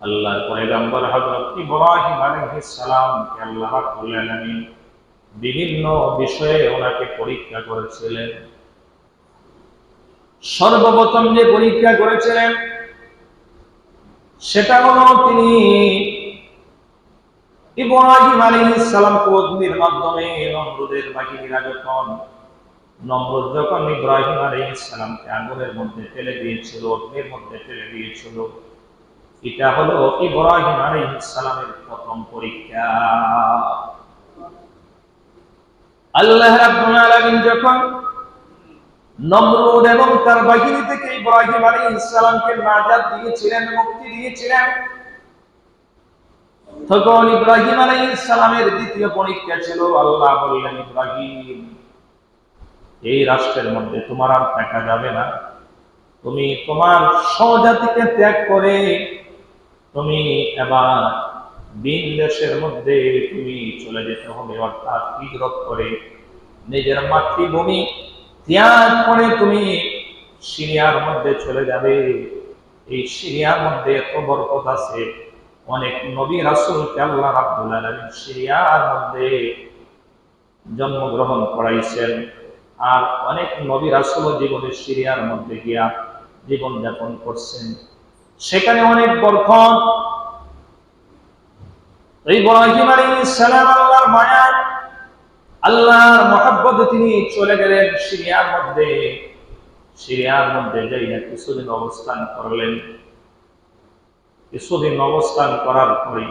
আল্লাহর পয়গম্বর হযরত ইব্রাহিম আলাইহিস আল্লাহ রাব্বুল আলামিন বিভিন্ন বিষয়ে ওনাকে পরীক্ষা করেছিলেন। সর্বপ্রথম যে পরীক্ষা করেছিলেন, সেটা হলো তিনি ইব্রাহিম আলাইহিস অগ্নির মাধ্যমে নমরুদের বাহিনীরা যখন যখন ইব্রাহিম আলাইহিস সালামকে আগুনের মধ্যে ফেলে দিয়েছিল, অগ্নির মধ্যে ফেলে দিয়েছিল এটা হলো ইব্রাহিম আলাইহিস সালামের প্রথম পরীক্ষা। আল্লাহ রাব্বুল আলামিন যখন নমরুদ এবং তার বাহিনী থেকে ইব্রাহিম আলাইহিস সালামকে নাজাত দিয়েছিলেন, মুক্তি দিয়েছিলেন, তখন ইব্রাহিম আলাইহিস সালামের দ্বিতীয় পরীক্ষা ছিল, আল্লাহ বললেন, ইব্রাহিম, এই রাষ্ট্রের মধ্যে তোমার আর থাকা যাবে না। তুমি তোমার স্বজাতিকে ত্যাগ করে তুমি এবার দিন দেশের মধ্যে তুমি চলে যেতে হবে, অর্থাৎ হিজরত করে নিজের মাতৃভূমি ত্যাগ করে তুমি সিরিয়ার মধ্যে চলে যাবে। এই সিরিয়ার মধ্যে এত বরকত আছে, অনেক নবী রাসূলকে আল্লাহ সিরিয়ার মধ্যে জন্মগ্রহণ করাইছেন। আর অনেক নবী রাসূল জীবনে সিরিয়ার মধ্যে গিয়া জীবন যাপন করছেন। সেখানে অনেক বরকত ইব্রাহিম আলাইহিস সালাম আল্লাহর আল্লাহর তিনি চলে গেলেন সিরিয়ার মধ্যে। সিরিয়ার মধ্যে কিছুদিন অবস্থান করলেন। কিছুদিন অবস্থান করার পরে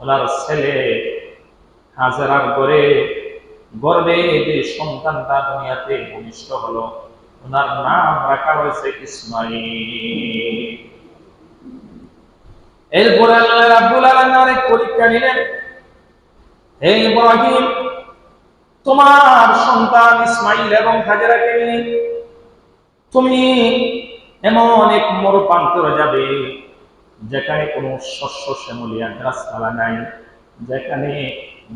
ওনার ছেলে হাজারার করে গর্বে যে সন্তানটা দুনিয়াতে ভূমিষ্ঠ হলো, ওনার নাম রাখা হয়েছে ইসমাইল। এরপরে আল্লাহ রাব্বুল আলামিন অনেক পরীক্ষা নিলেন। হে ইব্রাহিম, তোমার সন্তান ইসমাইল এবং হাজারাকে নিয়ে তুমি এমন এক মরুপ্রান্তরে যাবে যেখানে কোনো শস্য শ্যামলিয়া গাছপালা নাই, যেখানে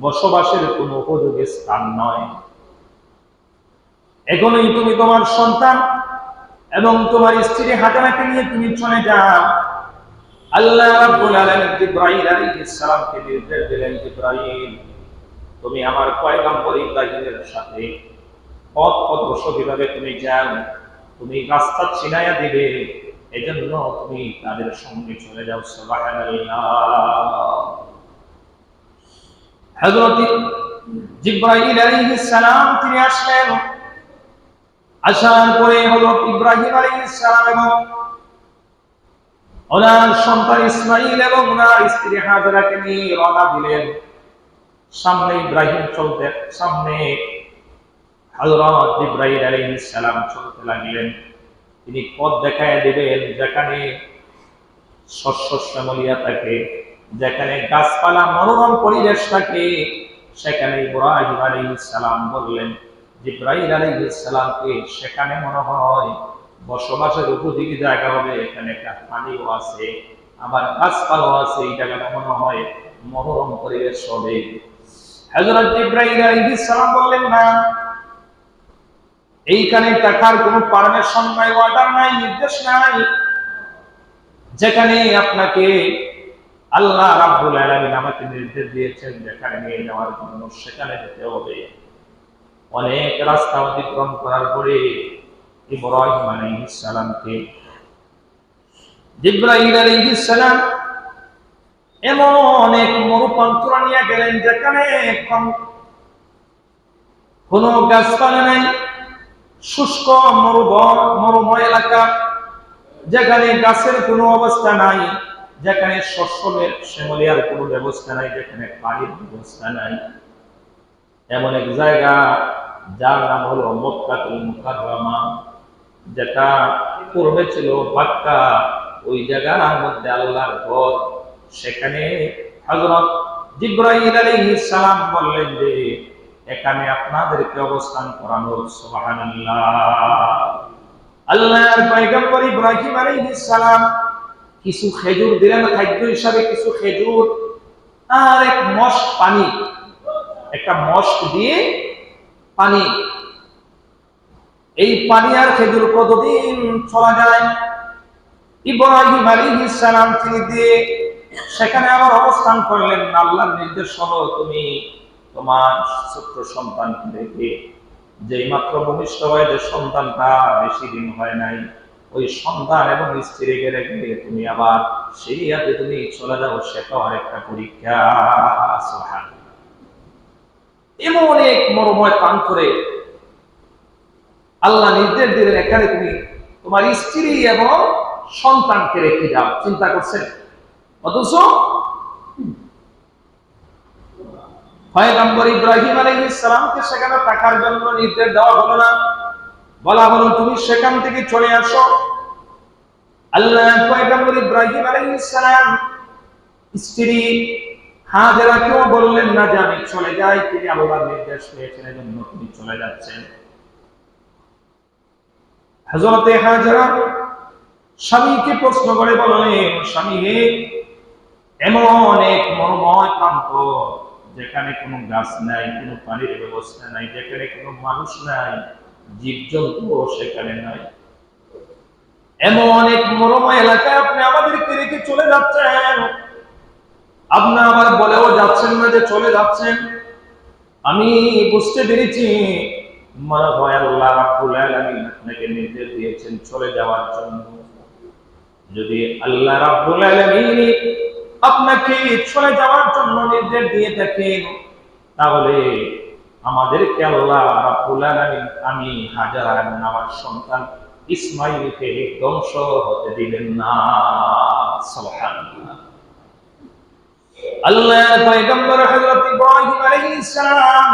বসবাসের কোনো উপযোগী স্থান নয়। এখনই তুমি তোমার সন্তান এবং তোমার স্ত্রী হাজারাকে নিয়ে তুমি চলে যাও। আল্লাহ রাব্বুল আলামিন জিব্রাইল আলাইহিস সালামকে নির্দেশ দিলেন, জিব্রাইল, তুমি আমার পয়গম্বর ইব্রাহিমের সাথে পথ পথ কীভাবে তুমি যাও, তুমি রাস্তা চিনাইয়া দিবে, এজন্য তুমি তাদের সঙ্গে চলে যাও, সুবহানাল্লাহ। হযরত জিব্রাইল আলাইহিস সালাম, তিনি আসলেন। আসার পরে হলো ইব্রাহিম আলাইহিস সালাম এবং ওনার সন্তান ইসমাইল এবং ওনার স্ত্রী হাজারাকে নিয়ে রওনা দিলেন। সামনে ইব্রাহিম চলতে, সামনে হযরত ইব্রাহিম আলাইহিস সালাম চলতে লাগলেন। তিনি পথ দেখায় দিবেন যেখানে শস্য শ্যামলিয়া থাকে, যেখানে গাছপালা মনোরম পরিবেশ থাকে, সেখানে ইব্রাহিম আলাইহিস সালাম বললেন, জিব্রাইল আলাইহিস সালামকে সেখানে মনে হয় বসবাসের উপযোগী জায়গা হবে এখানে একটা পানিও আছে, আবার গাছপালাও আছে এই জায়গাটা মনে হয় মনোরম পরিবেশ হবে। ইব্রাহিম সালাম বললেন, না, এইখানে পারমিশন নাই অর্ডার নাই, নির্দেশ নাই। যেখানে আপনাকে আল্লাহ রাব্বুল আলামিন আমাকে নির্দেশ দিয়েছেন, যেখানে নিয়ে যাওয়ার জন্য সেখানে যেতে হবে। অনেক রাস্তা অতিক্রম করার পরে ইব্রাহিম আলাইহিস সালামকে। জিব্রাইল আলাইহিস সালাম এমন এক মরুপ্রান্তরা নিয়ে গেলেন যেখানে কোন গাছপালা নাই, শুষ্ক মরুব, মরুময় এলাকা, যেখানে গাছের কোনো অবস্থা নাই, যেখানে শস্যের শ্যামলিয়ার কোনো ব্যবস্থা নাই, যেখানে পানির ব্যবস্থা নাই। এমন এক জায়গা যার নাম হলো মক্কাতুল মুকাররমা। যেটা পূর্বে ছিল বাক্কা ওই জায়গার মধ্যে আল্লাহর ঘর। সেখানে হযরত জিব্রাইল আলাইহিস সালাম বললেন যে, এখানে আপনাদেরকে অবস্থান করানো আল্লাহর ইব্রাহিম আলাইহিস সালাম কিছু খেজুর দিলেন, খাদ্য হিসাবে কিছু খেজুর আর এক মস্ক পানি। একটা মস্ক দিয়ে পানি এই পানি আর খেজুর কতদিন চলা যায়? ইব্রাহিম আলাইহিস সালাম তিনি দিয়ে সেখানে আবার অবস্থান করলেন। আল্লাহর নির্দেশ হলো তুমি তোমার ছোট্ট সন্তানকে দেখে যেই মাত্র ভূমিষ্ঠ হয় যে সন্তানটা বেশি দিন হয় নাই, ওই সন্তান এবং স্ত্রীকে রেখে তুমি আবার সেই হাতে তুমি চলে যাও সেটাও আরেকটা পরীক্ষা। এমন এক মরময় পান করে আল্লাহ নির্দেশ দিলেন, এখানে তুমি তোমার স্ত্রী এবং সন্তানকে রেখে যাও। চিন্তা করছেন? অথচ ইব্রাহিম সেখানে থাকার জন্য নির্দেশ দেওয়া হলো না। বলা হলো, তুমি সেখান থেকে চলে আসো। আল্লাহ ইব্রাহিম স্ত্রী হাজেরাকেও বললেন, না যে আমি চলে যাই। তিনি আল্লাহর নির্দেশ পেয়েছেন, এজন্য তিনি চলে যাচ্ছেন। হযরতে হাজেরা স্বামীকে প্রশ্ন করে বললেন স্বামী হে এমন এক মনোময় প্রান্ত যেখানে কোনো গাছ নাই, কোনো পানির ব্যবস্থা নাই, যেখানে কোনো মানুষ নাই, জীবজন্তু সেখানে নাই। এমন এক মনোময় এলাকায় আপনি আমাদেরকে রেখে চলে যাচ্ছেন। আপনি আবার বলেও যাচ্ছেন না যে চলে যাচ্ছেন। আমি বুঝতে পেরেছি মনে হয় আল্লাহ রাব্বুল আলামিন আপনাকে নির্দেশ দিয়েছেন চলে যাওয়ার জন্য। যদি আল্লাহ রাব্বুল আলামিন আপনাকে চলে যাওয়ার জন্য নির্দেশ দিয়ে থাকেন, তাহলে আমাদেরকে আল্লাহ রাব্বুল আলামিন আমি হাজার আমার সন্তান ইসমাইলকে ধ্বংস হতে দিবেন না। সুবহানাল্লাহ। আল্লাহ পয়গম্বর হযরত ইব্রাহিম আলাইহিস সালাম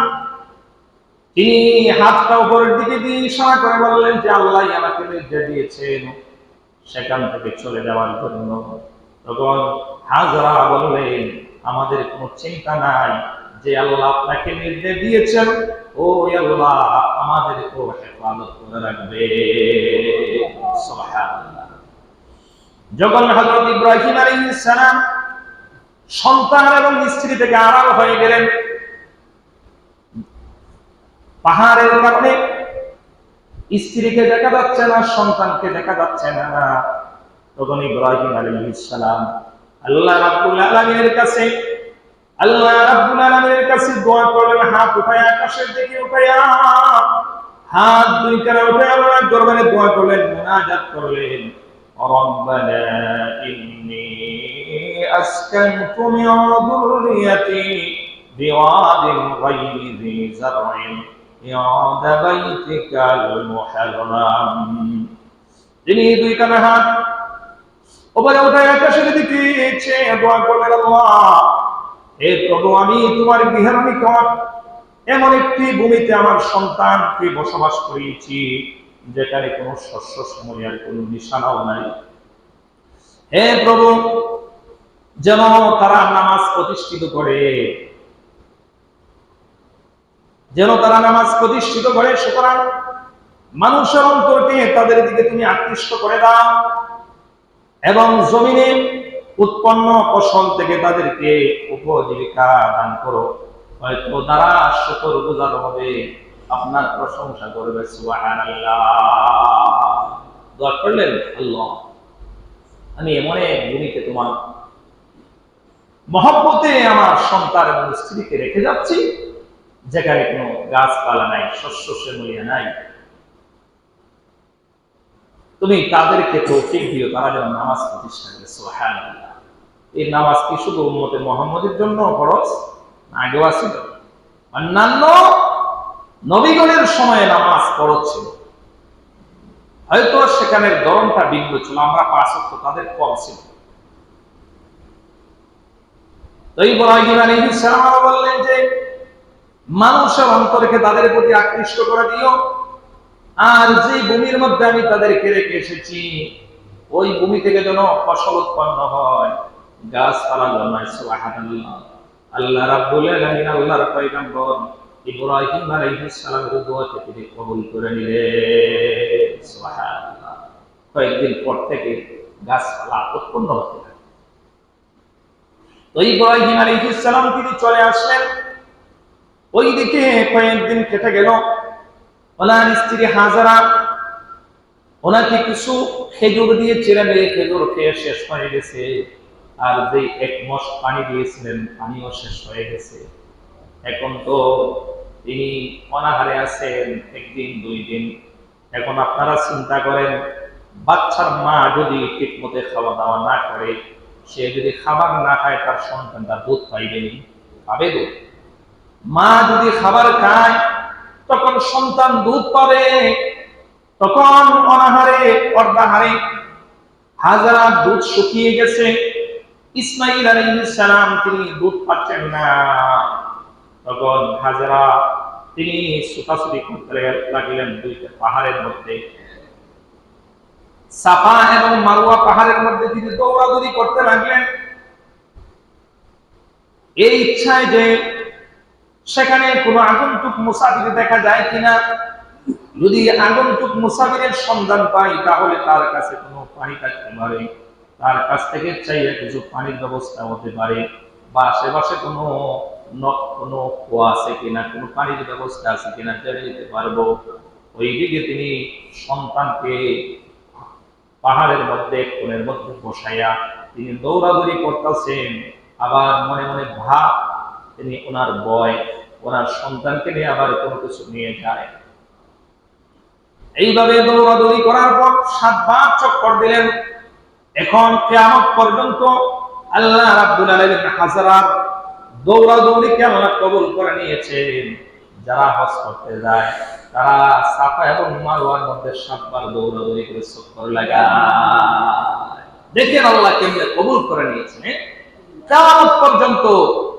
তিনি হাতটা উপরের দিকে দিয়ে ইশারা করে বললেন যে আল্লাহ আমাকে নির্দেশ দিয়েছেন। সেখান থেকে চলে যাওয়ার জন্য তখন হাজরা বললেন, আমাদের কোনো চিন্তা নাই যে আল্লাহ আপনাকে নির্দেশ দিয়েছেন। ও আল্লাহ আমাদেরকেও হেফাজত করে রাখবে। যখন হযরত ইব্রাহিম আলাইহিস সালাম সন্তান এবং স্ত্রী থেকে আড়াল হয়ে গেলেন পাহাড়ের কারণে স্ত্রীকে দেখা যাচ্ছে না সন্তানকে দেখা যাচ্ছে না তখন ইব্রাহিম আলাইহিস সালাম আল্লাহ রাব্বুল আলামিনের কাছে আল্লাহ রাব্বুল আলামিনের কাছে দোয়া করলেন হাত উঠায় আকাশের দিকে উঠায়া হাত দুই কানে উঠায় আল্লাহর দরবারে দোয়া করলেন মুনাজাত করলেন ربنا إني أسكنت من ذريتي بواد غير ذي زرع عند بيتك المحرم তিনি দুই কানে হাত ওপরে উঠায় আকাশের দিকে চেয়ে দোয়া করলেন আল্লাহ হে প্রভু আমি তোমার গৃহের নিকট এমন একটি ভূমিতে আমার সন্তানকে বসবাস করিয়েছি যেখানে কোনো শস্য সময়ের কোনো নিশানাও নাই হে প্রভু যেন তারা নামাজ প্রতিষ্ঠিত করে যেন তারা নামাজ প্রতিষ্ঠিত করে, সুতরাং মানুষের অন্তরকে তাদের দিকে তুমি আকৃষ্ট করে দাও এবং জমিনে উৎপন্ন ফসল থেকে তাদেরকে উপজীবিকা দান করো। হয়তো তারা শুকর গুজার হবে। আপনার প্রশংসা করবে করলেন, আল্লাহ, আমি এমন এক ভূমিতে তোমার মহব্বতে আমার সন্তান এবং স্ত্রীকে রেখে যাচ্ছি। যেখানে কোনো গাছপালা নাই, শস্য শ্রেমলিয়া নাই। তুমি তাদেরকে তৌফিক দিও, তারা যেন নামাজ প্রতিষ্ঠা করে, সুবহানাল্লাহ। এই নামাজ কি শুধু উম্মতে মোহাম্মদের জন্য খরচ আগেও আছিল। অন্যান্য নবীগণের সময়ে নামাজ খরচ ছিল। হয়তো সেখানের ধরনটা ভিন্ন ছিল, আমরা পাঁচ তাদের কম ছিল। তো ইব্রাহিম সালাম বললেন যে মানুষের অন্তরকে তাদের প্রতি আকৃষ্ট করে দিও। আর যে ভূমির মধ্যে আমি তাদেরকে রেখে এসেছি, ওই ভূমি থেকে যেন ফসল উৎপন্ন হয়। গাছপালা জন্মায় আল্লাহ রাব্বুল আলামিন, আল্লাহর পয়গম্বর ইব্রাহিম আলাইহিস সালামের তিনি কবুল করে নিলেন। সুবহানাল্লাহ। কয়েকদিন পর থেকে গাছপালা উৎপন্ন হতে থাকে। তো ইব্রাহিম আলাইহিস সালাম তিনি চলে আসলেন। ওইদিকে কয়েকদিন কেটে গেল। ওনার স্ত্রী হাজারা, ওনাকে কিছু খেজুর দিয়ে চেড়ে মেরে খেজুর খেয়ে শেষ হয়ে গেছে। আর যে এক মাস পানি দিয়েছিলেন, পানিও শেষ হয়ে গেছে। এখন তো তিনি অনাহারে আছেন, একদিন, দুই দিন। এখন আপনারা চিন্তা করেন, বাচ্চার মা যদি ঠিক মতো খাওয়া দাওয়া না করে, সে যদি খাবার না খায়, তার সন্তানটা দুধ পাইবেনি পাবে দুধ? মা যদি খাবার খায়, তখন সন্তান দুধ পাবে। তখন অনাহারে অর্ধাহারে হাজারা দুধ শুকিয়ে গেছে। ইসমাইল সালাম তিনি দুধ পাচ্ছেন না। তখন হাজারা তিনি ছুটাছুটি করতে লাগলেন দুইটা পাহাড়ের মধ্যে। সাফা এবং মারুয়া পাহাড়ের মধ্যে তিনি দৌড়াদৌড়ি করতে লাগলেন। এই ইচ্ছায় যে সেখানে কোনো আগন্তুক মুসাফির দেখা যায় কিনা? যদি আগন্তুক মুসাফিরের সন্ধান পাই, তাহলে তার কাছে কোনো পানি থাকতে পারে। তার কাছ থেকে চাইলে কিছু পানির ব্যবস্থা হতে পারে। বা আশেপাশে কোনো কোনো কুয়া আছে কিনা, কোনো পানির ব্যবস্থা আছে কিনা জেনে নিতে পারব। ওই দিকে তিনি সন্তানকে পাহাড়ের মধ্যে, কোণের মধ্যে বসাইয়া তিনি দৌড়াদৌড়ি করতেছেন। আবার মনে মনে ভাব তিনি ওনার বয়, ওনার সন্তানকে নিয়ে আবার কোনো কিছু নিয়ে যায়। এইভাবে দৌড়াদৌড়ি করার পর সাতবার চক্কর দিলেন। এখন কেয়ামত পর্যন্ত আল্লাহ রাব্বুল আলামিন হাজারার দৌড়াদৌড়িকে আল্লাহ কবুল করে নিয়েছেন। যারা হজ করতে যায়, তারা সাফা এবং মারওয়ার মধ্যে সাতবার দৌড়াদৌড়ি করে চক্কর লাগায়। দেখেন আল্লাহ কেমনে কবুল করে নিয়েছেন হ্যাঁ? কেয়ামত পর্যন্ত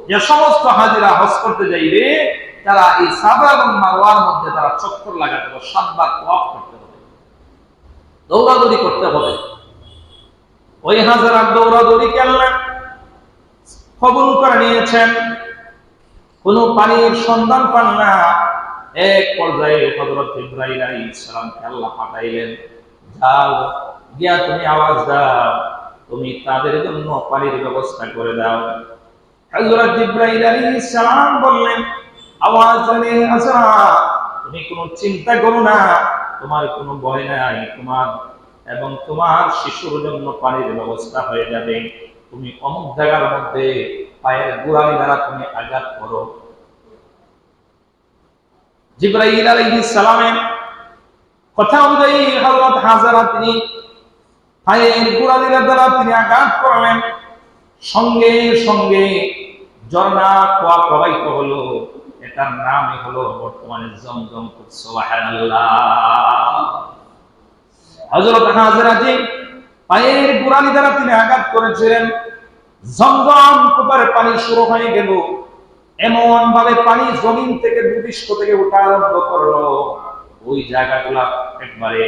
যে সমস্ত হাজিরা হজ করতে যাইবে, তারা এই সাফা এবং মারওয়ার মধ্যে তারা চক্কর লাগাতে হবে, সাতবার ওয়াক করতে হবে। দৌড়াদৌড়ি করতে হবে। ওই হাজারা দৌড়াদৌড়ি আল্লাহ কবুল করে নিয়েছেন। কোন পানির সন্ধান পান না। এক পর্যায়ে হযরত ইব্রাহিম আলাইহিস সালামকে আল্লাহ পাঠাইলেন, যাও, গিয়া তুমি আওয়াজ দাও। তুমি তাদের জন্য পানির ব্যবস্থা করে দাও। হযরত ইব্রাহিম আলাইহিস সালাম বললেন, আওয়াজ জানে আসা, তুমি কোনো চিন্তা করো না, তোমার কোনো ভয় নাই, তোমার এবং তোমার শিশুর জন্য পানির ব্যবস্থা হয়ে যাবে। তুমি অমুক জায়গার মধ্যে পায়ের গোড়ালি দ্বারা তুমি আঘাত করো। জিব্রাইল আলাইহিস সালামের কথা অনুযায়ী হযরত হাজারা তিনি পায়ের গোড়ালি দ্বারা তিনি আঘাত করলেন। সঙ্গে সঙ্গে ঝর্ণা কুয়া প্রবাহিত হলো। এটার নামই হলো বর্তমানে জমজম জি পায়ের গোড়ালি দ্বারা তিনি আঘাত করেছিলেন ঝমঝম কুপারে পানি শুরু হয়ে গেল। এমন ভাবে পানি জমিন থেকে ভূপৃষ্ঠ থেকে ওঠা আরম্ভ করল। ওই জায়গাগুলা একবারে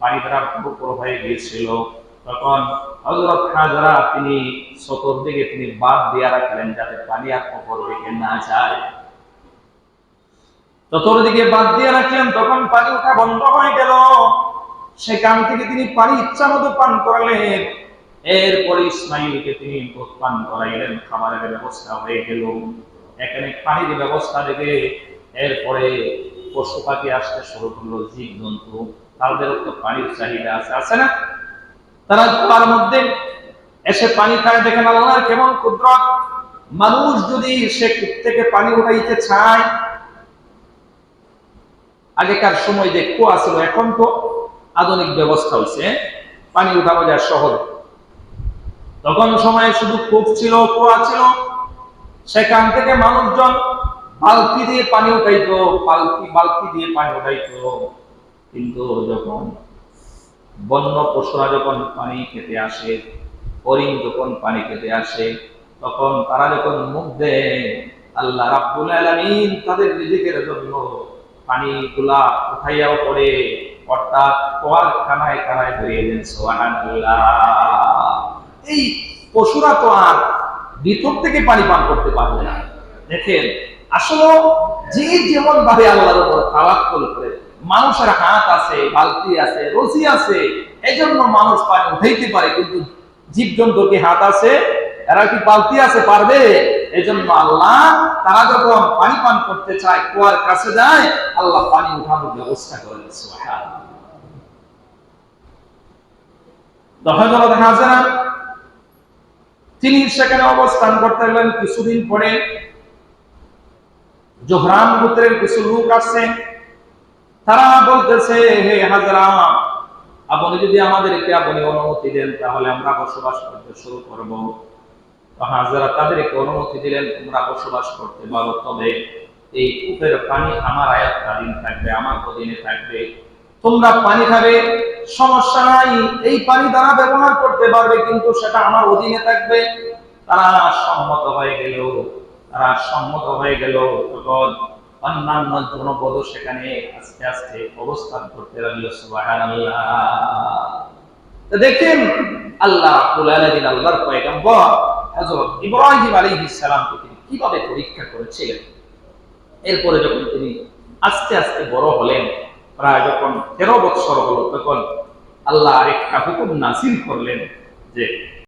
পানি দ্বারা পুরো হয়ে গিয়েছিল। তখন হজরত হাজরা তিনি চতুর্দিকে তিনি বাদ দিয়ে রাখলেন যাতে পানি আর অপর দিকে না যায়। চতুর্দিকে বাদ দিয়ে রাখলেন, তখন পানি ওঠা বন্ধ হয়ে গেল। সেখান থেকে তিনি পানি ইচ্ছা মতো পান করলেন। এরপরে ইসমাইলকে তিনি পান করাইলেন, খাবারের ব্যবস্থা হয়ে গেল। এখানে পানির ব্যবস্থা দেখে এরপরে পশু পাখি আসতে শুরু করল জীব জন্তু তাদের তো পানির চাহিদা আছে আছে না? তারা তার মধ্যে এসে পানি খায়। দেখেন আল্লাহ কেমন কুদরত। মানুষ যদি সে কূপ থেকে পানি উঠাইতে চায়, আগেকার সময় যে কুয়া ছিল, এখন তো আধুনিক ব্যবস্থা হয়েছে পানি উঠানো যায় শহর তখন সময়ে শুধু কূপ ছিল, কুয়া ছিল। সেখান থেকে মানুষজন বালতি দিয়ে পানি উঠাইতো, বালতি বালতি দিয়ে পানি উঠাইতো। কিন্তু যখন বন্য পশুরা যখন পানি খেতে আসে, হরিণ যখন পানি খেতে আসে, তখন তারা যখন মুখ দেয়, আল্লাহ রাব্বুল আলামিন তাদের রিজিকের জন্য পানিগুলা উঠাইয়াও পড়ে, অর্থাৎ কোয়ার খানায় খানায় ধরিয়ে দেন এই পশুরা তো আর ভিতর থেকে পানি পান করতে পারবে না। দেখেন আসলে যে যেমন ভাবে আল্লাহর উপর তাওয়াক্কুল করে মানুষের হাত আছে, বালতি আছে, রশি আছে, এজন্য মানুষ পানি উঠাইতে পারে, কিন্তু জীবজন্তু কি হাত আছে, এরা কি বালতি আছে পারবে? এজন্য আল্লাহ তারা যখন পানি পান করতে চায়, কুয়ার কাছে যায়, আল্লাহ পানি উঠানোর ব্যবস্থা করে তিনি সেখানে অবস্থান করতে লাগলেন কিছুদিন পরে জোহরান গোত্রের কিছু লোক আছে তারা বলতেছে, হে হাজরা, আপনি যদি আমাদেরকে আপনি অনুমতি দেন, তাহলে আমরা বসবাস করতে শুরু করব। হাজরা তাদেরকে অনুমতি দিলেন, তোমরা বসবাস করতে পারো, তবে এই কূপের পানি আমার আয়াতকালীন থাকবে, আমার অধীনে থাকবে। তোমরা পানি খাবে, সমস্যা নাই, এই পানি তারা ব্যবহার করতে পারবে, কিন্তু সেটা আমার অধীনে থাকবে। তারা সম্মত হয়ে গেল, তারা সম্মত হয়ে গেল। তখন অন্যান্য জনপদ সেখানে আস্তে আস্তে অবস্থান করতে লাগল দেখেন, আল্লাহ আল্লাহর পয়গম্বর হযরত ইব্রাহিম আলাইহিস সালামকে তিনি কীভাবে পরীক্ষা করেছিলেন? এরপরে যখন তিনি আস্তে আস্তে বড় হলেন, প্রায় যখন তেরো বৎসর হলো, তখন আল্লাহ আরেকটা হুকুম নাসিল করলেন যে